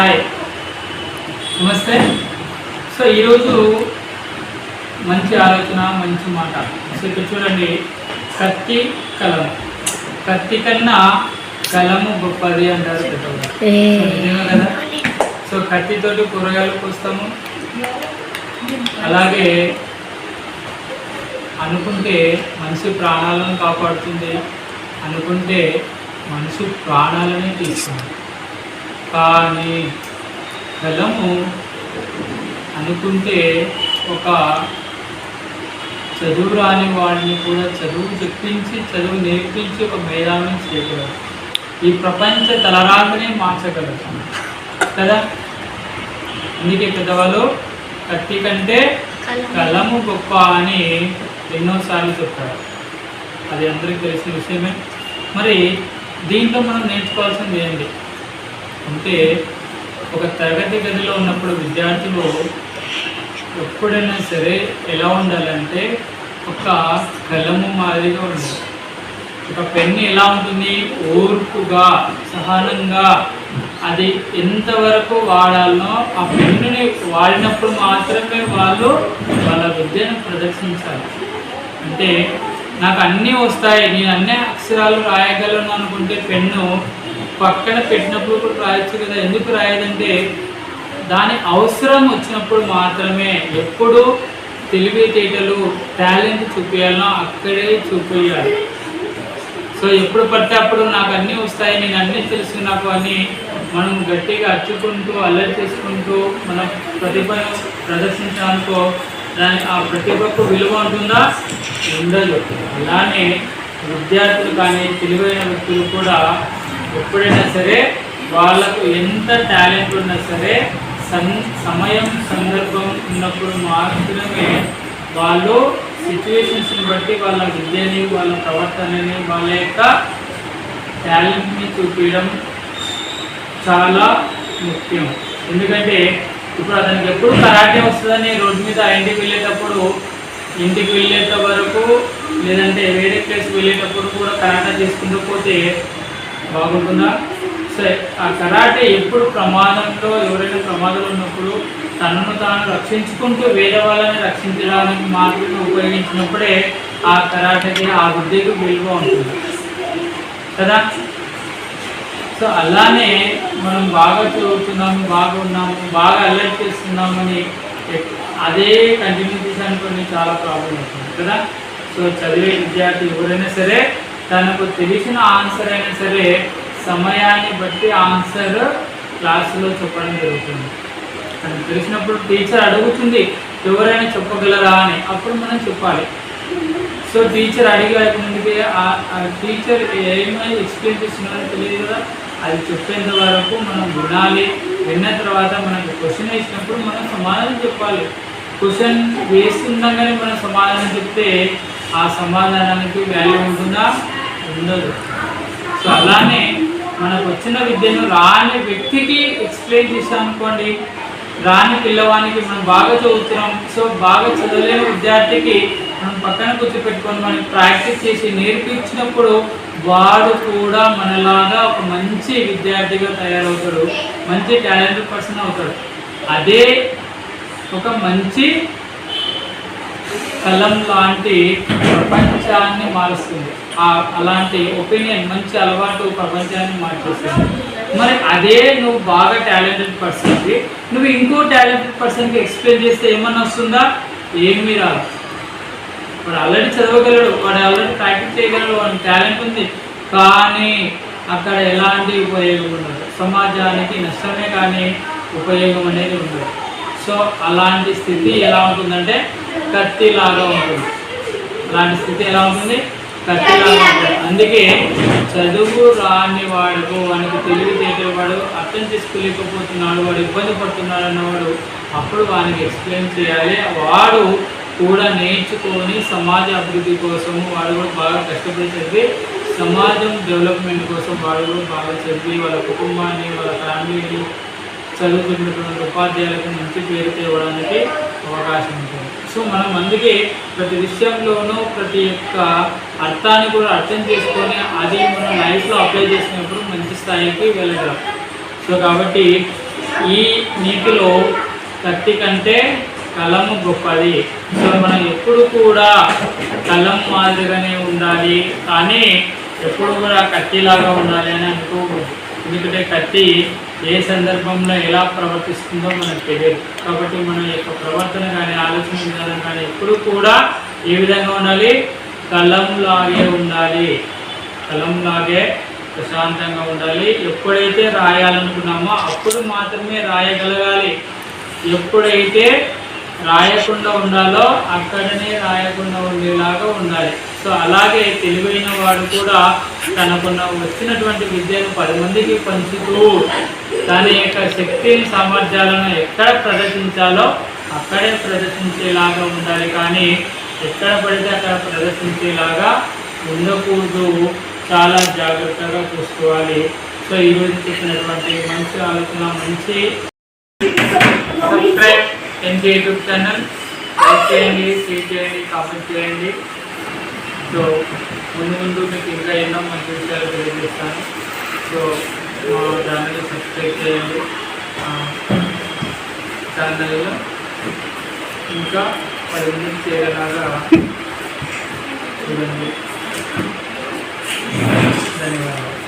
Hi. నమస్తే. So ఈరోజు మంచి ఆలోచన మంచి మాట. సో ఇక్కడ చూడండి కత్తి కలము. కత్తి కన్నా కలము గొప్పది అంటారు పెద్దవాళ్ళు. కదా? సో కత్తితోటి కూరగాయలు కోస్తాము. అలాగే అనుకుంటే మనిషి ప్రాణాలను కాపాడుతుంది. అనుకుంటే మనిషి ప్రాణాలనే తీస్తుంది. కానీ కలము అనుకుంటే ఒక చదువు రాని వాడిని కూడా చదువు చెప్పించి చదువు నేర్పించి ఒక మేధావిని చేయగలరు ఈ ప్రపంచ తలరాతనే మార్చగలరు కదా? అందుకే పెద్దవాళ్ళు కత్తి కంటే కలము గొప్ప అని ఎన్నోసార్లు చెప్పారు. అది అందరికీ తెలిసిన విషయమే. మరి దీంట్లో మనం నేర్చుకోవాల్సింది ఏంటి? అంటే ఒక తరగతి గదిలో ఉన్నప్పుడు విద్యార్థులు ఎప్పుడైనా సరే ఎలా ఉండాలంటే ఒక కలము మాదిరిగా ఉండాలి. ఒక పెన్ను ఎలా ఉంటుంది? ఓర్పుగా సహనంగా. అది ఎంతవరకు వాడాలనో ఆ పెన్నుని వాడినప్పుడు మాత్రమే వాళ్ళు వాళ్ళ విద్యను ప్రదర్శించాలి. అంటే నాకు అన్నీ వస్తాయి నేను అన్ని అక్షరాలు రాయగలను అనుకుంటే పెన్ను పక్కన పెట్టినప్పుడు కూడా రాయొచ్చు కదా. ఎందుకు రాయదంటే దాని అవసరం వచ్చినప్పుడు మాత్రమే ఎప్పుడు తెలివితేటలు టాలెంట్ చూపించాలనో అక్కడే చూపించాలి సో ఎప్పుడు పడితే అప్పుడు నాకు అన్నీ వస్తాయి నేను అన్నీ తెలుసు నాకు అని మనం గట్టిగా అచ్చుకుంటూ అల్లరి చేసుకుంటూ మన ప్రతిభను ప్రదర్శించాలనుకో దాని ఆ ప్రతిభకు విలువ ఉంటుందా? ఉండదు. అలానే విద్యార్థులు కానీ తెలివైన వ్యక్తులు కూడా ఎప్పుడైనా సరే వాళ్ళకు ఎంత టాలెంట్ ఉన్నా సరే సన్ సమయం సందర్భం ఉన్నప్పుడు మాత్రమే వాళ్ళు సిచ్యువేషన్స్ని బట్టి వాళ్ళ విద్యని వాళ్ళ ప్రవర్తనని వాళ్ళ యొక్క టాలెంట్ని చూపించడం చాలా ముఖ్యం. ఎందుకంటే ఇప్పుడు అతనికి ఎప్పుడు కరాటే వస్తుందని రోడ్డు మీద ఇంటికి వెళ్ళేటప్పుడు ఇంటికి వెళ్ళేంత వరకు లేదంటే వేరే ప్లేస్ వెళ్ళేటప్పుడు కూడా కరాటే తీసుకుంటూ పోతే బాగుంటుందా? సరే ఆ కరాటే ఎప్పుడు ప్రమాదంలో ఎవరైనా ప్రమాదంలో ఉన్నప్పుడు తనను తాను రక్షించుకుంటూ వేరే వాళ్ళని రక్షించడానికి మాత్రమే ఉపయోగించినప్పుడే ఆ కరాటకి ఆ వృద్ధికి విలువ ఉంటుంది. కదా? సో అలానే మనం బాగా చదువుతున్నాము బాగా ఉన్నాము బాగా అలర్ట్ చేస్తున్నామని అదే కంటిన్యూ చేసానుకోండి చాలా ప్రాబ్లం అవుతుంది. కదా? సో చదివే విద్యార్థి ఎవరైనా సరే తనకు తెలిసిన ఆన్సర్ అయినా సరే సమయాన్ని బట్టి ఆన్సర్ క్లాసులో చెప్పడం జరుగుతుంది. తనకు తెలిసినప్పుడు టీచర్ అడుగుతుంది ఎవరైనా చెప్పగలరా? అని. అప్పుడు మనం చెప్పాలి. సో టీచర్ అడిగే ముందుకే ఆ- టీచర్ ఏమైనా ఎక్స్ప్లెయిన్ చేస్తున్నారో తెలియదు కదా. అది చెప్పేంత వరకు మనం వినాలి. విన్న తర్వాత మనకు క్వశ్చన్ వేసినప్పుడు మనం సమాధానం చెప్పాలి. క్వశ్చన్ వేస్తుండగానే మనం సమాధానం చెప్తే ఆ సమాధానానికి వాల్యూ ఉంటుందా? ఉండదు. సో అలానే మనకు వచ్చిన విద్యను రాని వ్యక్తికి ఎక్స్ప్లెయిన్ చేసాం అనుకోండి రాని పిల్లవానికి మనం బాగా చదువుతున్నాం సో బాగా చదవలేని విద్యార్థికి మనం పక్కన కూర్చోపెట్టుకొని మనం ప్రాక్టీస్ చేసి నేర్పించినప్పుడు వాడు కూడా మనలాగా ఒక మంచి విద్యార్థిగా తయారవుతాడు మంచి టాలెంటెడ్ పర్సన్ అవుతాడు. అదే ఒక మంచి కలం లాంటి ప్రపంచాన్ని మారుస్తుంది. ఆ అలాంటి ఒపీనియన్ మంచి అలవాటు ప్రపంచాన్ని మార్చేస్తుంది. మరి అదే నువ్వు బాగా టాలెంటెడ్ పర్సన్కి నువ్వు ఇంకో టాలెంటెడ్ పర్సన్కి ఎక్స్ప్లెయిన్ చేస్తే ఏమన్నా వస్తుందా? ఏమీ రాదు వాడు ఆల్రెడీ చదవగలడు వాడు ఆల్రెడీ ప్రాక్టీస్ చేయగలడు వాడి టాలెంట్ ఉంది. కానీ అక్కడ ఎలాంటి ఉపయోగం ఉండదు. సమాజానికి నష్టమే కానీ ఉపయోగం అనేది ఉండదు. సో అలాంటి స్థితి ఎలా ఉంటుందంటే కత్తిలాగా ఉంటుంది. అలాంటి స్థితి ఎలా ఉంటుంది? కత్తిలాగా ఉంటుంది. అందుకే చదువు రాని వాడుకు వానికి తెలివి అర్థం చేసుకోలేకపోతున్నాడు వాడు ఇబ్బంది పడుతున్నాడు అన్నవాడు అప్పుడు వానికి ఎక్స్ప్లెయిన్ చేయాలి. వాడు కూడా నేర్చుకొని సమాజ అభివృద్ధి కోసం వాడు కూడా బాగా కష్టపడి చదివి సమాజం డెవలప్మెంట్ కోసం వాడు కూడా బాగా చదివి వాళ్ళ కుటుంబాన్ని వాళ్ళ ఫ్యామిలీని చదువుతున్నటువంటి ఉపాధ్యాయులకు మంచి పేరు తేవడానికి అవకాశం ఉంటుంది. సో మనం అందుకే ప్రతి విషయంలోనూ ప్రతి ఒక్క అర్థాన్ని కూడా అర్థం చేసుకొని అది మనం లైఫ్లో అప్లై చేసినప్పుడు మంచి స్థాయికి వెళ్ళగలం. సో కాబట్టి ఈ నీటిలో కత్తి కంటే కలము గొప్పది. సో మనం ఎప్పుడు కూడా కలం మాదిరిగానే ఉండాలి. కానీ ఎప్పుడు కూడా కత్తిలాగా ఉండాలి అని అనుకోకూడదు. ఎందుకంటే కత్తి ఏ సందర్భంలో ఎలా ప్రవర్తిస్తుందో మనకు తెలియదు. కాబట్టి మన యొక్క ప్రవర్తన కానీ ఆలోచన విధానం కానీ ఎప్పుడు కూడా ఏ విధంగా ఉండాలి? కలంలాగే ఉండాలి. కలంలాగే ప్రశాంతంగా ఉండాలి. ఎప్పుడైతే రాయాలనుకున్నామో అప్పుడు మాత్రమే రాయగలగాలి. ఎప్పుడైతే రాయకుండా ఉండాలో అక్కడనే రాయకుండా ఉండేలాగా ఉండాలి. సో అలాగే తెలివైన వాడు కూడా తనకున్న వచ్చినటువంటి విద్యను పది మందికి పంచుతూ తన యొక్క శక్తిని సామర్థ్యాలను ఎక్కడ ప్రదర్శించాలో అక్కడే ప్రదర్శించేలాగా ఉండాలి. కానీ ఎక్కడ పడితే అక్కడ ప్రదర్శించేలాగా ఉండకూడదు. చాలా జాగ్రత్తగా చూసుకోవాలి. సో ఈరోజు చెప్పినటువంటి మంచి ఆలోచన మంచి సబ్స్క్రైబ్ యూట్యూబ్ ఛానల్. లైక్ చేయండి షేర్ చేయండి కామెంట్ చేయండి. సో ముందు ముందు మీకు ఇంకా ఎన్నో మంచి విషయాలు తెలియజేస్తాను. సో మా ఛానల్ సబ్స్క్రైబ్ చేయండి. ఛానల్ ఇంకా పది మందికి చేరేలాగా చూడండి. ధన్యవాదాలు.